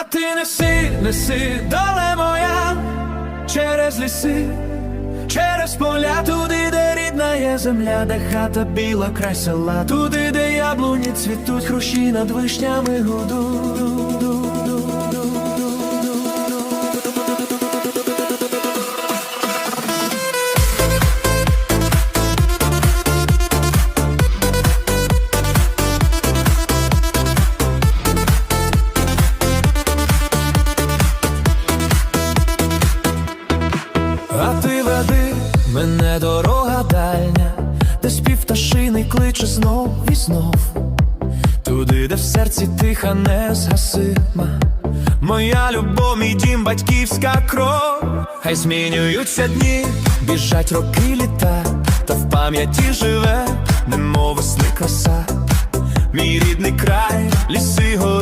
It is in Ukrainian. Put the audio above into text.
А ти неси, неси, доле моя, через ліси, через поля, туди, де рідна є земля, де хата біла, край села, туди, де яблуні цвітуть, хрущі над вишнями гудуть. А ти веди мене дорога дальня, де спів пташиний кличе знов і знов, туди, де в серці тиха не згасима. Моя любов, мій дім, батьківська кров, хай змінюються дні, біжать роки літа, та в пам'яті живе, немов весни краса, мій рідний край, ліси, гори,